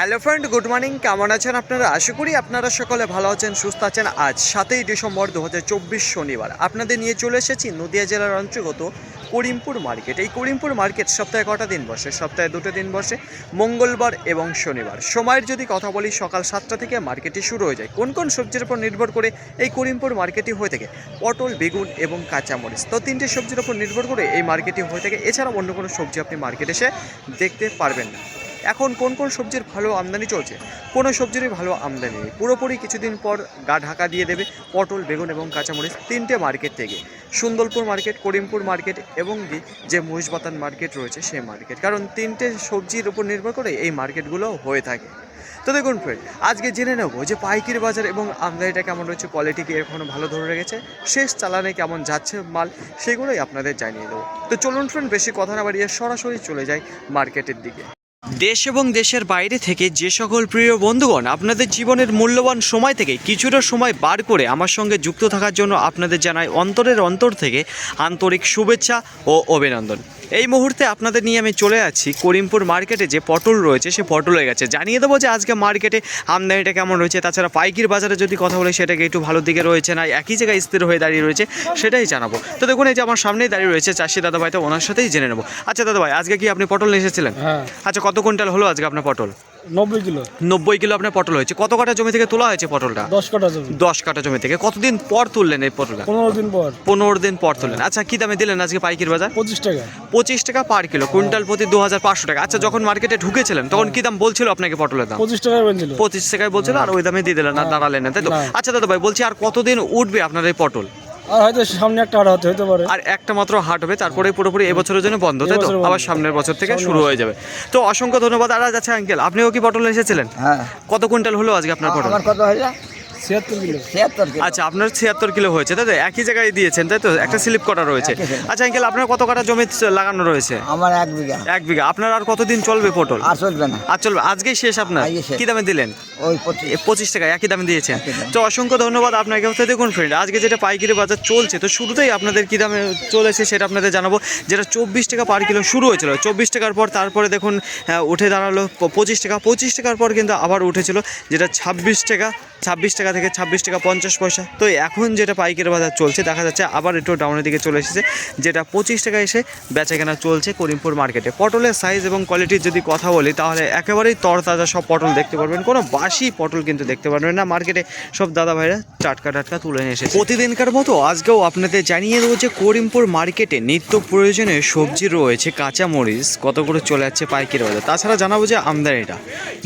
Hello friend, good morning. কেমন আছেন আপনারা? আশা করি আপনারা সকলে ভালো আছেন, সুস্থ আছেন। আজ সাতই ডিসেম্বর দু হাজার চব্বিশ শনিবার। আপনাদের নিয়ে চলে এসেছি নদিয়া জেলার অন্তর্গত করিমপুর মার্কেট। এই করিমপুর মার্কেট সপ্তাহে কটা দিন বসে? সপ্তাহে দুটো দিন বসে, মঙ্গলবার এবং শনিবার। সময়ের যদি কথা বলি, সকাল সাতটা থেকে মার্কেটটি শুরু হয়ে যায়। কোন কোন সবজির উপর নির্ভর করে এই করিমপুর মার্কেটটি হয়ে থাকে? পটল, বেগুন এবং কাঁচামরিচ। তো তিনটে সবজির উপর নির্ভর করে এই মার্কেটটি হয়ে থাকে। এছাড়া অন্য কোনো সবজি আপনি মার্কেটে এসে দেখতে পারবেন না। এখন কোন কোন সবজির ভালো আমদানি চলছে? কোনো সবজিরই ভালো আমদানি নেই। পুরোপুরি কিছুদিন পর গা ঢাকা দিয়ে দেবে পটল, বেগুন এবং কাঁচামরিচ তিনটে মার্কেট থেকে। সুন্দরপুর মার্কেট, করিমপুর মার্কেট এবং যে মহিষবাতান মার্কেট রয়েছে সেই মার্কেট। কারণ তিনটে সবজির উপর নির্ভর করে এই মার্কেটগুলো হয়ে থাকে। তো দেখুন ফ্রেন্ড আজকে জেনে নেব যে পাইকারি বাজার এবং আমদানিটা কেমন রয়েছে কোয়ালিটি কি এখনও ভালো ধরে রেখেছে, শেষ চালানে কেমন যাচ্ছে মাল সেগুলোই আপনাদের জানিয়ে দেবো। তো চলুন ফ্রেন্ড বেশি কথা না বাড়িয়ে সরাসরি চলে যাই মার্কেটের দিকে। দেশ এবং দেশের বাইরে থেকে যে সকল প্রিয় বন্ধুগণ আপনাদের জীবনের মূল্যবান সময় থেকে কিছুটা সময় বার করে আমার সঙ্গে যুক্ত থাকার জন্য আপনাদের জানাই অন্তরের অন্তর থেকে আন্তরিক শুভেচ্ছা ও অভিনন্দন। এই মুহূর্তে আপনাদের নিয়ে আমি চলে যাচ্ছি করিমপুর মার্কেটে যে পটল রয়েছে সে পটল হয়ে গেছে। জানিয়ে দেবো যে আজকে মার্কেটে আমদানিটা কেমন রয়েছে তাছাড়া পাইকির বাজারে যদি কথা বলে সেটাকে একটু ভালো দিকে রয়েছে না একই জায়গায় স্থির হয়ে দাঁড়িয়ে রয়েছে সেটাই জানাব। তো দেখুন এই যে আমার সামনেই দাঁড়িয়ে রয়েছে চাষি দাদা ভাই তো ওনার সাথেই জেনে নেব। আচ্ছা দাদা ভাই আজকে কি আপনি পটল নিয়ে এসেছিলেন? হ্যাঁ। আচ্ছা কত কুইন্টাল হলো আজকে আপনার পটল? নব্বই কিলো। নব্বই কিলো আপনার পটল হয়েছে। কত কাটা জমি থেকে তোলা হয়েছে পটলটা? দশ কাটা জমি। দশ কাটা জমি থেকে। কতদিন পর তুললেন এই পটলটা? পনেরো দিন পর। পনেরো দিন পর তুললেন। আচ্ছা কি দামে দিলেন আজকে পাইকির বাজার? পঁচিশ টাকা। পঁচিশ টাকা পার কিলো। কুইন্টাল প্রতি দু হাজার পাঁচশো টাকা। আচ্ছা যখন মার্কেটে ঢুকেছিলেন তখন কি দাম বলছিল আপনাকে পটলের দাম? পঁচিশ টাকায় বলছিল। পঁচিশ টাকায় বলছিল আর ওই দামে দিয়ে দিলেন আর দাঁড়ালেন না। তাই তো? আচ্ছা দাদা ভাই বলছি আর কতদিন উঠবে আপনার এই পটল? আর হয়তো সামনে একটা হাট হতে হতে পারে। আর একটা মাত্র হাট হবে তারপরে পুরোপুরি এবছরের জন্য বন্ধ তাই তো? আবার সামনের বছর থেকে শুরু হয়ে যাবে। তো অসংখ্য ধন্যবাদ। আর আছে আঙ্কেল আপনিও কি পটল এসেছিলেন? হ্যাঁ। কত কুইন্টাল হলো আজকে আপনার পটল? আমার কত হয়েছে ছিয়াত্তর কিলো। আচ্ছা আপনার ছিয়াত্তর কিলো হয়েছে তাই তো? একই জায়গায় দিয়েছেন তাই তো? একটা স্লিপ করা রয়েছে। আচ্ছা আঙ্কেল আপনার কত কাটা জমি লাগানো রয়েছে? আমার এক বিঘা। এক বিঘা। আপনার আর কতদিন চলবে পটল? আর চলবে না। আর চলবে আজকেই শেষ আপনার? কি দামে দিলেন? ওই পঁচিশ। টাকা একই দামে দিয়েছেন। তো অসংখ্য ধন্যবাদ আপনাকে। হচ্ছে দেখুন ফ্রেন্ড আজকে যেটা পাইকারি বাজার চলছে তো শুরুতেই আপনাদের কী দামে চলেছে সেটা আপনাদের জানাব। যেটা চব্বিশ টাকা পার কিলো শুরু হয়েছিল চব্বিশ টাকার পর তারপরে দেখুন উঠে দাঁড়াল প- পঁচিশ টাকা। পঁচিশ টাকার পর কিন্তু আবার উঠেছিল যেটা ছাব্বিশ টাকা ছাব্বিশ টাকা থেকে ছাব্বিশ টাকা পঞ্চাশ পয়সা। তো এখন যেটা পাইকারি বাজার চলছে, দেখা যাচ্ছে আবার একটু ডাউনের দিকে চলে এসেছে, যেটা পঁচিশ টাকা এসে বেচা কেনা চলছে করিমপুর মার্কেটে। পটলের সাইজ এবং কোয়ালিটির যদি কথা বলি, তাহলে একেবারেই তরতাজা সব পটল দেখতে পারবেন। কোনো বাসি পটল কিন্তু দেখতে পারবেন না। মার্কেটে সব দাদা ভাইরা টাটকা টাটকা তুলে নিয়ে এসেছে। প্রতিদিনকার মতো আজকেও আপনাদের জানিয়ে দেবো যে করিমপুর মার্কেটে নিত্য প্রয়োজনীয় সবজি রয়েছে, কাঁচা মরিচ, কত করে চলে যাচ্ছে পাইকারি বাজার। তাছাড়া জানাব যে আমদানিটা।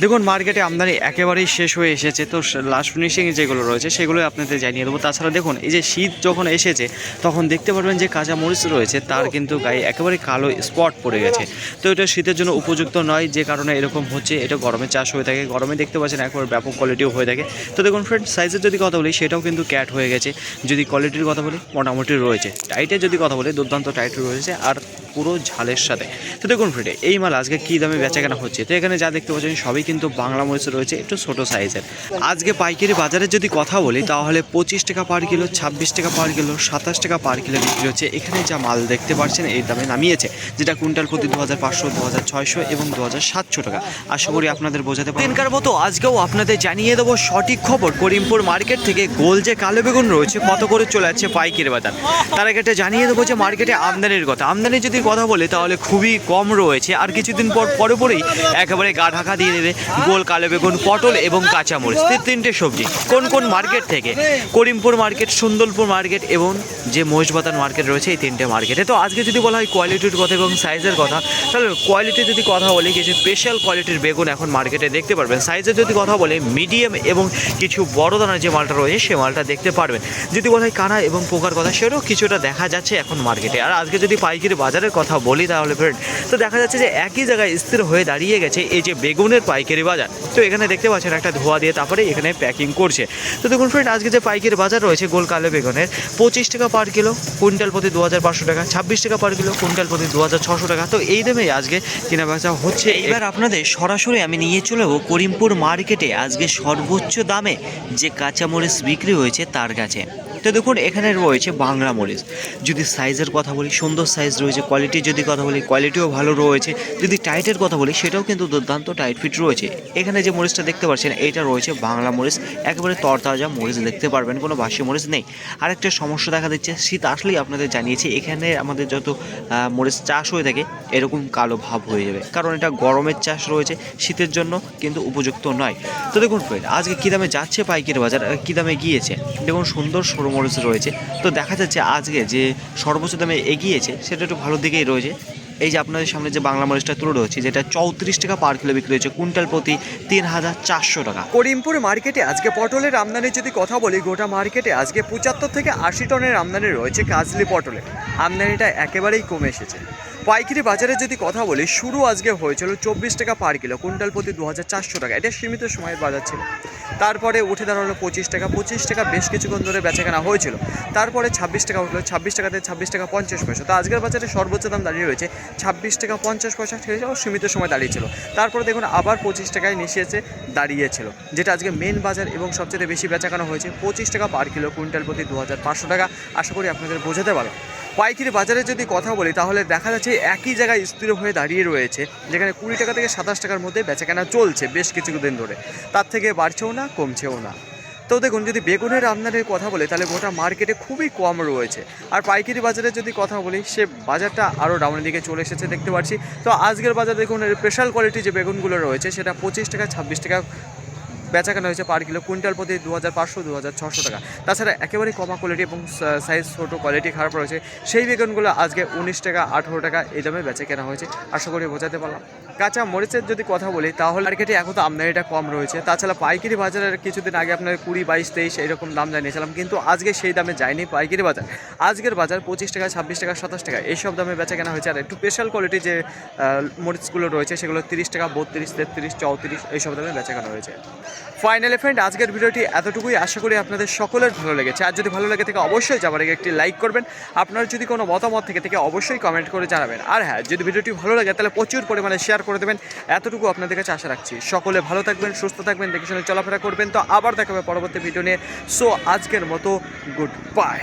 দেখুন, মার্কেটে আমদানি একেবারেই শেষ হয়ে এসেছে। তো লাস্ট ফিনিশিং যেগুলো রয়েছে সেগুলো আপনাদের জানিয়ে দেবো। তাছাড়া দেখুন, এই যে শীত যখন এসেছে, তখন দেখতে পারবেন যে কাঁচা মরিচ রয়েছে, তার কিন্তু গায়ে একেবারে কালো স্পট পড়ে গেছে। তো এটা শীতের জন্য উপযুক্ত নয়, যে কারণে এরকম হচ্ছে, এটা গরমে চাষ হয়ে থাকে। গরমে দেখতে পাচ্ছেন একবার ব্যাপক কোয়ালিটিও হয়ে থাকে। তো দেখুন ফ্রেন্ড সাইজের যদি কথা বলি, সেটাও কিন্তু ক্যাট হয়ে গেছে। যদি কোয়ালিটির কথা বলি, মোটামুটি রয়েছে। টাইটের যদি কথা বলি, দুর্দান্ত টাইট রয়েছে, আর পুরো ঝালের সাথে। তো দেখুন ফ্রেন্ডে এই মাল আজকে কী দামে বেচা কেনা হচ্ছে? তো এখানে যা দেখতে পাচ্ছেন, সবই কিন্তু বাংলা মরিচ রয়েছে, একটু ছোটো সাইজের আজকে পাইকারি বাজারে যদি কথা বলি, তাহলে পঁচিশ টাকা পার কিলো ছাব্বিশ টাকা পার কিলো সাতাশ টাকা পার কিলো বিক্রি হচ্ছে। এখানে যা মাল দেখতে পাচ্ছেন এই দামে নামিয়েছে, যেটা কুইন্টাল প্রতি দু হাজার পাঁচশো দু হাজার ছয়শো এবং দু হাজার সাতশো টাকা। আশা করি আপনাদের বোঝাতে দিনকার মতো আজকেও আপনাদের জানিয়ে দেবো সঠিক খবর। করিমপুর মার্কেট থেকে গোল যে কালো বেগুন রয়েছে, কত করে চলে যাচ্ছে পাইকারি বাজার? তার আগে একটা জানিয়ে দেবো যে মার্কেটে আমদানির কথা। আমদানি যদি কথা বলে, তাহলে খুবই কম রয়েছে। আর কিছুদিন পর পরে পরেই একেবারে গা ঢাকা দিয়ে দেবে গোল কালো বেগুন, পটল এবং কাঁচামরিচ। তিন- তিনটে সবজি। কোন কোন মার্কেট থেকে? করিমপুর মার্কেট সুন্দরপুর মার্কেট এবং যে মহিষবাতান মার্কেট রয়েছে এই তিনটে মার্কেটে তো আজকে যদি বলা হয় কোয়ালিটির কথা এবং সাইজের কথা, তাহলে কোয়ালিটি যদি কথা বলি, কিছু স্পেশাল কোয়ালিটির বেগুন এখন মার্কেটে দেখতে পারবেন। সাইজের যদি কথা বলে মিডিয়াম এবং কিছু বড় দানার যে মালটা রয়েছে, সে মালটা দেখতে পারবেন। যদি বলা হয় কানা এবং পোকার কথা সেটাও কিছুটা দেখা যাচ্ছে এখন মার্কেটে আর আজকে যদি পাইকারি বাজারের কথা বলি তাহলে ফ্রেন্ড তো দেখা যাচ্ছে যে একই জায়গায় স্থির হয়ে দাঁড়িয়ে গেছে এই যে বেগুনের পাইকারি বাজার। তো এখানে দেখতে পাচ্ছেন একটা ধোয়া দিয়ে তারপরে এখানে প্যাকিং করছে। রয়েছে তো দেখুন ফ্রেন্ড আজকে যে পাইকারি বাজার রয়েছে গোল কালো বেগুনের, পঁচিশ টাকা পার কিলো, কুইন্টাল প্রতি দু হাজার পাঁচশো টাকা, ছাব্বিশ টাকা পার কিলো, কুইন্টাল প্রতি দু হাজার ছশো টাকা। তো এই দামে আজকে কেনা বেচা হচ্ছে। এবার আপনাদের সরাসরি আমি নিয়ে চলে যাব করিমপুর মার্কেটে, আজকে সর্বোচ্চ দামে যে কাঁচামরিচ বিক্রি হয়েছে তার কাছে। তো দেখুন, এখানে রয়েছে বাংলা মরিচ। যদি সাইজের কথা বলি, সুন্দর সাইজ রয়েছে কোয়ালিটি যদি কথা বলি কোয়ালিটিও ভালো রয়েছে। যদি টাইটের কথা বলি, সেটাও কিন্তু দুর্দান্ত টাইট ফিট রয়েছে। এখানে যে মরিচটা দেখতে পাচ্ছেন, এটা রয়েছে বাংলা মরিচ। একেবারে তরতাজা মরিচ দেখতে পারবেন কোনো বাসি মরিচ নেই। আরেকটা সমস্যা দেখা দিচ্ছে শীত আসলেই আপনাদের জানিয়েছি এখানে আমাদের যত মরিচ চাষ হয়ে থাকে এরকম কালো ভাব হয়ে যাবে। কারণ এটা গরমের চাষ রয়েছে শীতের জন্য কিন্তু উপযুক্ত নয়। তো দেখুন friend, আজকে কী দামে যাচ্ছে পাইকারি বাজার? কী দামে গিয়েছে? দেখুন সুন্দর সরু মরিচ রয়েছে। তো দেখা যাচ্ছে আজকে যে সর্বোচ্চ দামে এগিয়েছে সেটা একটু ভালো দিকেই রয়েছে। এই যে আপনাদের সামনে যে বাংলা মরিচটা তুলে রয়েছে যেটা চৌত্রিশ টাকা পার কিলো বিক্রি হয়েছে, কুইন্টাল প্রতি তিন হাজার চারশো টাকা। করিমপুর মার্কেটে আজকে পটলের আমদানির যদি কথা বলি, গোটা মার্কেটে আজকে পঁচাত্তর থেকে আশি টনের আমদানি রয়েছে কাজলি পটলের। আমদানিটা একেবারেই কমে এসেছে। পাইকারি বাজারে যদি কথা বলি, শুরু আজকে হয়েছিল চব্বিশ টাকা পার কিলো কুইন্টাল প্রতি দু হাজার চারশো টাকা। এটা সীমিত সময়ের বাজার ছিল। তারপরে উঠে দাঁড়াল পঁচিশ টাকা পঁচিশ টাকা বেশ কিছুক্ষণ ধরে বেচাকেনা হয়েছিল। তারপরে ছাব্বিশ টাকা উঠল, ছাব্বিশ টাকাতে ছাব্বিশ টাকা পঞ্চাশ পয়সা। তো আজকের বাজারে সর্বোচ্চ দাম দাঁড়িয়ে রয়েছে ছাব্বিশ টাকা পঞ্চাশ পয়সা সেটাও সীমিত সময় দাঁড়িয়েছিল তারপরে দেখুন, আবার পঁচিশ টাকায় নিশিয়েছে দাঁড়িয়েছিল, যেটা আজকে মেন বাজার এবং সবচেয়ে বেশি বেচাকেনা হয়েছে। পঁচিশ টাকা পার কিলো কুইন্টাল প্রতি দু হাজার পাঁচশো টাকা। আশা করি আপনাদের বোঝাতে পারলাম। পাইকারি বাজারে যদি কথা বলি, তাহলে দেখা যাচ্ছে একই জায়গায় স্থির হয়ে দাঁড়িয়ে রয়েছে, যেখানে কুড়ি টাকা থেকে সাতাশ টাকার মধ্যে বেচাকেনা চলছে বেশ কিছুদিন ধরে। তার থেকে বাড়ছেও না, কমছেও না। তো দেখুন, যদি বেগুনের আমদানির কথা বলি, তাহলে গোটা মার্কেটে খুবই কম রয়েছে। আর পাইকারি বাজারে যদি কথা বলি, সে বাজারটা আরও ডাউনের দিকে চলে এসেছে, দেখতে পাচ্ছি। তো আজকের বাজার দেখুন স্পেশাল কোয়ালিটি যে বেগুনগুলো রয়েছে, সেটা পঁচিশ টাকা, ছাব্বিশ টাকা বেচাকেনা হয়েছে পার কিলো, কুইন্টাল প্রতি দু হাজার পাঁচশো দু হাজার ছশো টাকা। তাছাড়া একেবারেই কমা কোয়ালিটি এবং সাইজ ছোটো কোয়ালিটি খারাপ রয়েছে। সেই বেগুনগুলো আজকে উনিশ টাকা, আঠেরো টাকা এই দামে বেচা কেনা হয়েছে। আশা করি বোঝাতে পারলাম। কাঁচা মরিচের যদি কথা বলি, তাহলে মার্কেটে এখন তো আমদানিটা কম রয়েছে। তাছাড়া পাইকারি বাজারের কিছুদিন আগে আপনার কুড়ি, বাইশ, তেইশ এরকম দাম জানিয়েছিলাম, কিন্তু আজকে সেই দামে যায়নি পাইকারি বাজার। আজকের বাজার পঁচিশ টাকা, ছাব্বিশ টাকা, সাতাশ টাকা, এইসব দামে বেচা কেনা হয়েছে। আর একটু স্পেশাল কোয়ালিটি যে মরিচগুলো রয়েছে, সেগুলো তিরিশ টাকা, বত্রিশ, তেত্রিশ, চৌত্রিশ, এইসব দামে বেচা কেনা হয়েছে। ফাইনালি ফ্রেন্ড আজকের ভিডিওটি এতটুকুই। আশা করি আপনাদের সকলের ভালো লেগেছে। আর যদি ভালো লেগে থাকে, অবশ্যই যাবার আগে একটি লাইক করবেন। আপনার যদি কোনো মতামত থেকে থেকে, অবশ্যই কমেন্ট করে জানাবেন। আর হ্যাঁ যদি ভিডিওটি ভালো লাগে, তাহলে প্রচুর পরিমাণে শেয়ার করে দেবেন। এতটুকু আপনাদের কাছে আশা রাখছি। সকলে ভালো থাকবেন, সুস্থ থাকবেন, দেখে শুনে চলাফেরা করবেন। তো আবার দেখাবে পরবর্তী ভিডিও নিয়ে। সো আজকের মতো গুড বাই